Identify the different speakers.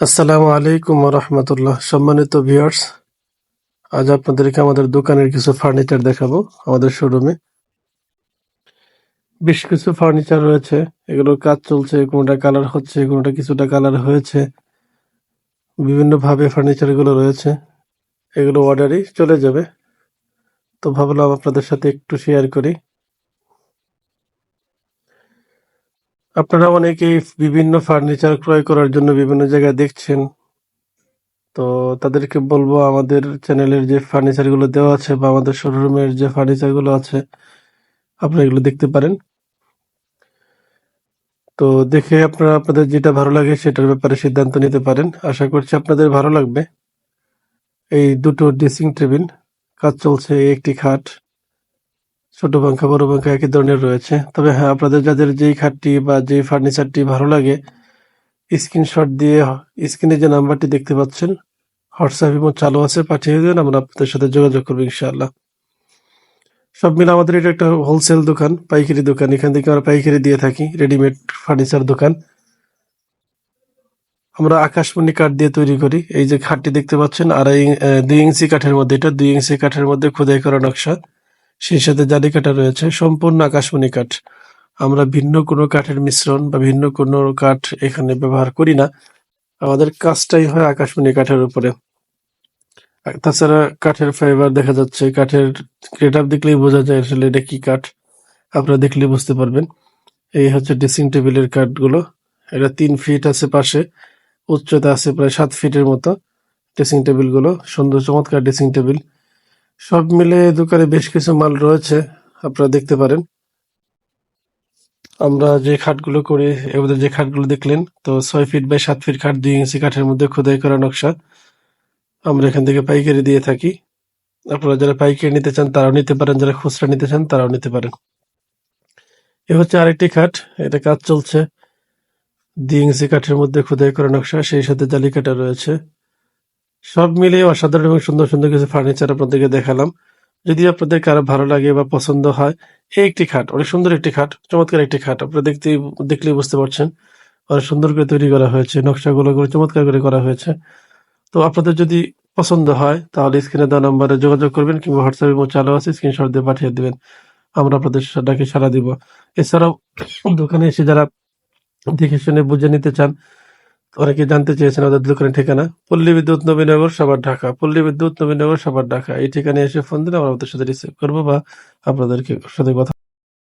Speaker 1: আসসালামু আলাইকুম রহমতুল্লাহ সম্মানিত ভিউয়ার্স, আজ আপনাদেরকে আমাদের দোকানের কিছু ফার্নিচার দেখাবো আমাদের শোরুমে। বেশ কিছু ফার্নিচার রয়েছে, এগুলোর কাজ চলছে, কোনটা কালার হচ্ছে, কোনটা কিছুটা কালার হয়েছে বিভিন্ন ভাবে ফার্নিচারগুলো রয়েছে, এগুলো অর্ডারই চলে যাবে। তো ভাবলাম আপনাদের সাথে একটু শেয়ার করি। আপনারা অনেকেই বিভিন্ন ফার্নিচার ক্রয় করার জন্য বিভিন্ন জায়গায় দেখছেন। তো তাদেরকে বলব, আমাদের চ্যানেলের যে ফার্নিচারগুলো দেওয়া আছে বা আমাদের শোরুমের যে ফার্নিচারগুলো আছে, আপনারা এগুলো দেখতে পারেন। তো দেখে আপনারা আপনাদের যেটা ভালো লাগে সেটার ব্যাপারে সিদ্ধান্ত নিতে পারেন। আশা করছি আপনাদের ভালো লাগবে। এই দুটো ড্রেসিং টেবিল কাজ চলছে, একটি খাট। ছোট পাঙ্খা বড় পাঙ্খা একই ধরনের রয়েছে। তবে হ্যাঁ আপনাদের যাদের যেই খাটটি বা যেই ফার্নিচারটি ভালো লাগে স্ক্রিনশট দিয়ে স্ক্রিনে যে নাম্বারটি দেখতে পাচ্ছেন হোয়াটসঅ্যাপ এবং চালু আছে, পাঠিয়ে দেবেন, আমরা আপনাদের সাথে যোগাযোগ করব ইনশাআল্লাহ। সব মিলে আমাদের এটা একটা হোলসেল দোকান, পাইকারি দোকান। এখান থেকে আমরা পাইকারি দিয়ে থাকি রেডিমেড ফার্নিচার দোকান। আমরা আকাশমণি কাঠ দিয়ে তৈরি করি। এই যে খাটটি দেখতে পাচ্ছেন, আড়াই দুই ইঞ্চি কাঠের মধ্যে, এটা দুই ইঞ্চি কাঠের মধ্যে খোদাই করা নকশা। সেই সাথে জালি কাটা রয়েছে, সম্পূর্ণ আকাশমণি কাঠ। আমরা ভিন্ন কোনো কাঠের মিশ্রণ বা ভিন্ন কোনো কাঠ এখানে ব্যবহার করি না। আমাদের কাজটাই হয় আকাশমণি কাঠের উপরে। তাছাড়া কাঠের ফাইবার দেখা যাচ্ছে, কাঠের আপ দেখলেই বোঝা যায় আসলে এটা কি কাঠ। আপনারা দেখলেই বুঝতে পারবেন। এই হচ্ছে ড্রেসিং টেবিলের কাঠগুলো। এটা তিন ফিট আছে পাশে, উচ্চতা আছে প্রায় সাত ফিটের মতো ড্রেসিং টেবিলগুলো সুন্দর চমৎকার ড্রেসিং টেবিল সব মিলে দোকানে বেশ কিছু মাল রয়েছে, আপনারা দেখতে পারেন। আমরা যে খাটগুলো করি এবার যে খাটগুলো দেখলেন, তো ছয় ফিট বাই সাত ফিট খাট, দুই ইঞ্চি কাঠের মধ্যে খোদাই করা নকশা। আমরা এখান থেকে পাইকারি দিয়ে থাকি। আপনারা যারা পাইকারি নিতে চান, তারাও নিতে পারেন। যারা খুচরা নিতে চান, তারাও নিতে পারেন। এ হচ্ছে আরেকটি খাট। এটা কাজ চলছে। দুই ইঞ্চি কাঠের মধ্যে খোদাই করা নকশা, সেই সাথে জালি কাটা রয়েছে। সব মিলিয়ে অসাধারণ এবং সুন্দর সুন্দর কিছু ফার্নিচার আপনাদেরকে দেখালাম। যদি আপনাদের কারও ভালো লাগে বা পছন্দ হয়, এই একটি খাট, অনেক সুন্দর একটি খাট, চমৎকার একটি খাট, আপনারা দেখতে দেখলেই বুঝতে পারছেন অনেক সুন্দর করে তৈরি করা হয়েছে, নকশাগুলো করে চমৎকার করে করা হয়েছে। তো আপনাদের যদি পছন্দ হয়, তাহলে স্ক্রিনে দেওয়া নাম্বারে যোগাযোগ করবেন কিংবা হোয়াটসঅ্যাপে এবং চালু আছে স্ক্রিনশট দিয়ে পাঠিয়ে দেবেন। আমরা আপনাদের ডাকে সারা দিব। এছাড়াও দোকানে এসে যারা দেখে শুনে বুঝে নিতে চান অনেকে জানতে চেয়েছেন আমাদের দোকানের ঠিকানা? পল্লী বিদ্যুৎ নবীনগর সবার ঢাকা। পল্লী বিদ্যুৎ নবীনগর সবার ঢাকা। এই ঠিকানায় এসে ফোন দিলে আমরা ওদের সাথে রিসিভ করব বা আপনাদেরকে সাথে কথা